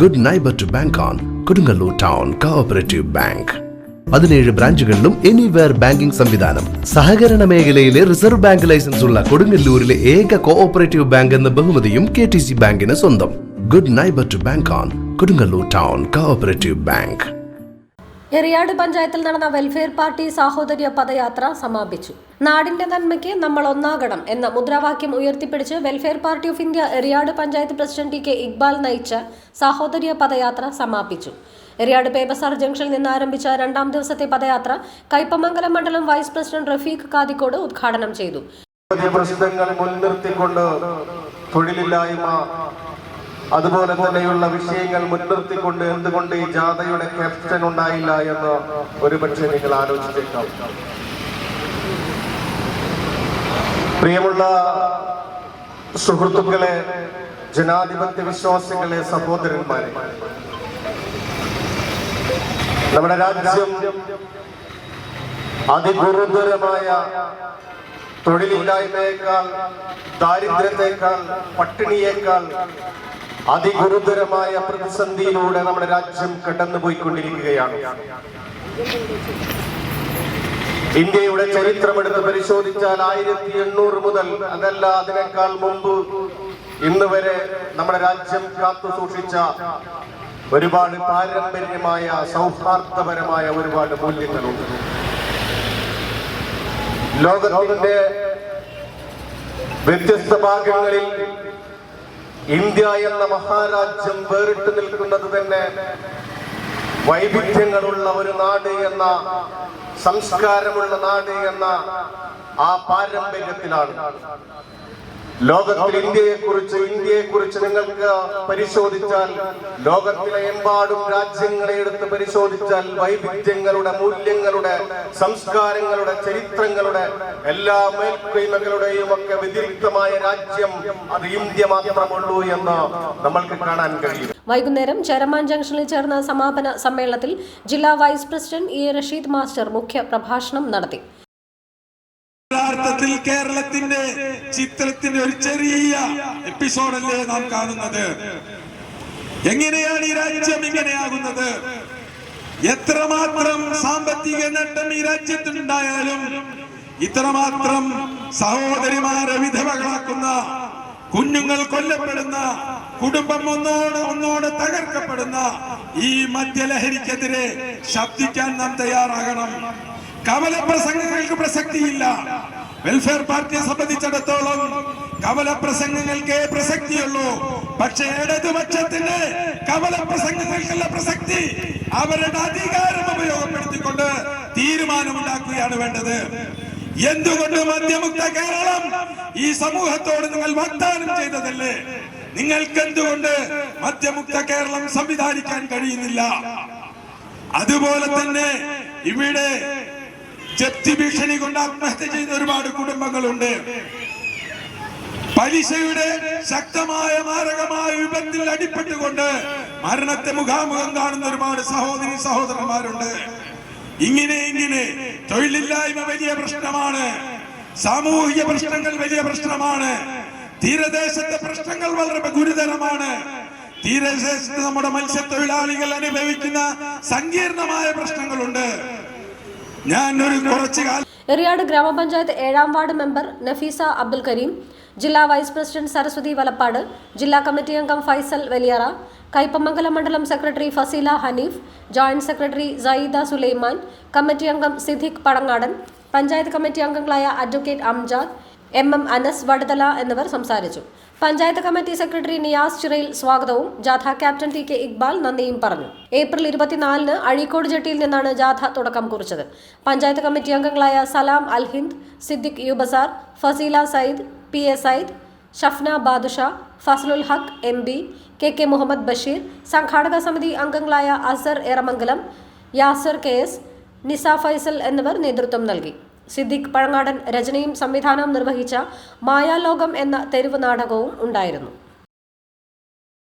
Good neighbour to bank on Kodungallur town cooperative bank പതിനേഴ് ബ്രാഞ്ചുകളിലും anywhere banking സംവിധാനം. സഹകരണ മേഖലയിലെ റിസർവ് ബാങ്ക് ലൈസൻസ് ഉള്ള കൊടുങ്ങല്ലൂരിലെ ഏക കോഓപ്പറേറ്റീവ് ബാങ്ക് എന്ന ബഹുമതിയും കെ ടി സി ബാങ്കിന് സ്വന്തം. Good neighbour to bank on Kodungallur town cooperative bank Eriyad പഞ്ചായത്തിൽ നടന്ന വെൽഫെയർ പാർട്ടി സാഹോദര്യ പദയാത്ര സമാപിച്ചു. നാടിന്റെ നന്മയ്ക്ക് നമ്മൾ ഒന്നാകണം എന്ന മുദ്രാവാക്യം ഉയർത്തിപ്പിടിച്ച് welfare party of India Eriyad panchayat president T K Iqbal നയിച്ച സാഹോദര്യ പദയാത്ര സമാപിച്ചു. എറിയാട് പേബസാർ ജംഗ്ഷനിൽ നിന്ന് ആരംഭിച്ച രണ്ടാം ദിവസത്തെ പദയാത്ര കൈപ്പമംഗലം മണ്ഡലം വൈസ് പ്രസിഡന്റ് റഫീഖ് കാദിക്കോട് ഉദ്ഘാടനം ചെയ്തു. അതുപോലെ തന്നെയുള്ള വിഷയങ്ങൾ മുൻനിർത്തിക്കൊണ്ട് എന്തുകൊണ്ട് ഈ ജാഥയുടെ ക്യാപ്റ്റൻ ഉണ്ടായില്ല എന്ന് ഒരുപക്ഷെ നിങ്ങൾ ആലോചിച്ചേക്കാം. പ്രിയമുള്ള സുഹൃത്തുക്കളെ ജനാധിപത്യ വിശ്വാസികളെ സഹോദരന്മാരെ നമ്മുടെ രാജ്യം അതിഗുരുതരമായ തൊഴിലില്ലായ്മയേക്കാൾ ദാരിദ്ര്യത്തെക്കാൾ പട്ടിണിയേക്കാൾ അതിഗുരുതരമായ പ്രതിസന്ധിയിലൂടെ നമ്മുടെ രാജ്യം കടന്നുപോയിക്കൊണ്ടിരിക്കുകയാണ് ഇന്ത്യയുടെ ചരിത്രമെടുത്ത് പരിശോധിച്ചാൽ ആയിരത്തി എണ്ണൂറ് മുതൽ അതല്ല അതിനേക്കാൾ മുമ്പ് ഇന്ന് വരെ നമ്മുടെ രാജ്യം കാത്തു സൂക്ഷിച്ച ഒരുപാട് പാരമ്പര്യമായ സൗഹാർദ്ദപരമായ ഒരുപാട് മൂല്യങ്ങളുണ്ട്. ലോകത്തിന്റെ വ്യത്യസ്ത ഭാഗങ്ങളിൽ ഇന്ത്യ എന്ന മഹാരാജ്യം വേറിട്ട് നിൽക്കുന്നത് തന്നെ വൈവിധ്യങ്ങളുള്ള ഒരു നാട് എന്ന സംസ്കാരമുള്ള നാട് എന്ന ആ പാരമ്പര്യത്തിലാണ്. ലോകത്തിൽ ഇന്ത്യയെ കുറിച്ച് നിങ്ങൾക്ക് പരിശോധിച്ചാൽ ലോകത്തിലെ എമ്പാടും രാജ്യങ്ങളെ എടുത്ത് പരിശോധിച്ചാൽ വൈവിധ്യങ്ങളുടെ മൂല്യങ്ങളുടെ സംസ്കാരങ്ങളുടെ ചരിത്രങ്ങളുടെ എല്ലാ മേൽക്കൈമകളുടെയും ഒക്കെ വ്യതിരിക്തമായ രാജ്യം അത് ഇന്ത്യ മാത്രമുള്ളൂ എന്ന് നമ്മൾക്ക് കാണാൻ കഴിയും. വൈകുന്നേരം ചരമാൻ ജംഗ്ഷനിൽ ചേർന്ന സമാപന സമ്മേളനത്തിൽ ജില്ലാ vice president E Rasheed master മുഖ്യ പ്രഭാഷണം നടത്തി. യഥാർത്ഥത്തിൽ കേരളത്തിന്റെ ചിത്രത്തിന്റെ ഒരു ചെറിയ എപ്പിസോഡല്ലേ നാം കാണുന്നത്? എങ്ങനെയാണ് ഈ രാജ്യം ഇങ്ങനെയാകുന്നത്? എത്രമാത്രം സാമ്പത്തിക നേട്ടം ഈ രാജ്യത്തിനുണ്ടായാലും ഇത്രമാത്രം സഹോദരിമാരെ വിധവകളാക്കുന്ന കുഞ്ഞുങ്ങൾ കൊല്ലപ്പെടുന്ന കുടുംബം ഒന്നോട് ഒന്നോട് തകർക്കപ്പെടുന്ന ഈ മദ്യലഹരിക്കെതിരെ ശബ്ദിക്കാൻ നാം തയ്യാറാകണം. കമല പ്രസംഗങ്ങൾക്ക് പ്രസക്തിയില്ല. വെൽഫെയർ പാർട്ടിയെ സംബന്ധിച്ചിടത്തോളം കമല പ്രസംഗങ്ങൾക്കേ പ്രസക്തിയുള്ളൂ. പക്ഷേ ഇടതുപക്ഷത്തിന്റെ കമല പ്രസംഗങ്ങൾക്കുള്ള പ്രസക്തി അവരുടെ അധികാരം ഉപയോഗപ്പെടുത്തിക്കൊണ്ട് തീരുമാനമുണ്ടാക്കുകയാണ് വേണ്ടത്. എന്തുകൊണ്ട് മദ്യമുക്ത കേരളം ഈ സമൂഹത്തോട് നിങ്ങൾ വാഗ്ദാനം ചെയ്തതല്ലേ? നിങ്ങൾക്ക് എന്തുകൊണ്ട് മദ്യമുക്ത കേരളം സംവിധാനിക്കാൻ കഴിയുന്നില്ല? അതുപോലെ തന്നെ ഇവിടെ ജപ്തി ഭീഷണി കൊണ്ട് ആത്മഹത്യ ചെയ്ത ഒരുപാട് കുടുംബങ്ങളുണ്ട്. പലിശയുടെ ശക്തമായ മാരകമായ വിപത്തിൽ അടിപ്പെട്ടുകൊണ്ട് മരണത്തെ മുഖാമുഖം കാണുന്ന ഒരുപാട് സഹോദരി സഹോദരന്മാരുണ്ട്. ഇങ്ങനെ ഇങ്ങനെ തൊഴിലില്ലായ്മ വലിയ പ്രശ്നമാണ്. സാമൂഹിക പ്രശ്നങ്ങൾ വലിയ പ്രശ്നമാണ്. തീരദേശത്തെ പ്രശ്നങ്ങൾ വളരെ ഗുരുതരമാണ്. തീരദേശത്ത് നമ്മുടെ മത്സ്യത്തൊഴിലാളികൾ അനുഭവിക്കുന്ന സങ്കീർണമായ പ്രശ്നങ്ങളുണ്ട്. കുറച്ചു കാലം എറിയാട് ഗ്രാമപഞ്ചായത്ത് ഏഴാം വാർഡ് മെമ്പർ നഫീസ അബ്ദുൽ കരീം ജില്ലാ വൈസ് പ്രസിഡന്റ് സരസ്വതി വലപ്പാട് ജില്ലാ കമ്മിറ്റി അംഗം ഫൈസൽ വലിയറ കൈപ്പമംഗലം മണ്ഡലം secretary Fasila Hanif joint secretary Sayyida Sulaiman committee അംഗം സിദ്ദിഖ് പടങ്ങാടൻ പഞ്ചായത്ത് കമ്മിറ്റി അംഗങ്ങളായ advocate Amjad M M Anas Vadathala എന്നിവർ സംസാരിച്ചു. പഞ്ചായത്ത് കമ്മിറ്റി സെക്രട്ടറി നിയാസ് ചിറയിൽ സ്വാഗതവും ജാഥ ക്യാപ്റ്റൻ ടി കെ ഇക്ബാൽ നന്ദിയും പറഞ്ഞു. ഏപ്രിൽ ഇരുപത്തിനാലിന് അഴീക്കോട് ജെട്ടിയിൽ നിന്നാണ് ജാഥ തുടക്കം കുറിച്ചത്. പഞ്ചായത്ത് കമ്മിറ്റി അംഗങ്ങളായ Salam Al Hind Siddique യുബസാർ Fasila Sayyid P A Sayyid Shafna Badusha Fazalul Haq M B K K Muhammad Basheer സംഘാടക സമിതി അംഗങ്ങളായ അസർ എറമംഗലം യാസർ കെ എസ് നിസ ഫൈസൽ എന്നിവർ നേതൃത്വം നൽകി. സിദ്ദിഖ് പഴങ്ങാടൻ രചനയും സംവിധാനവും നിർവഹിച്ച മായാലോകം എന്ന തെരുവ് നാടകവും ഉണ്ടായിരുന്നു.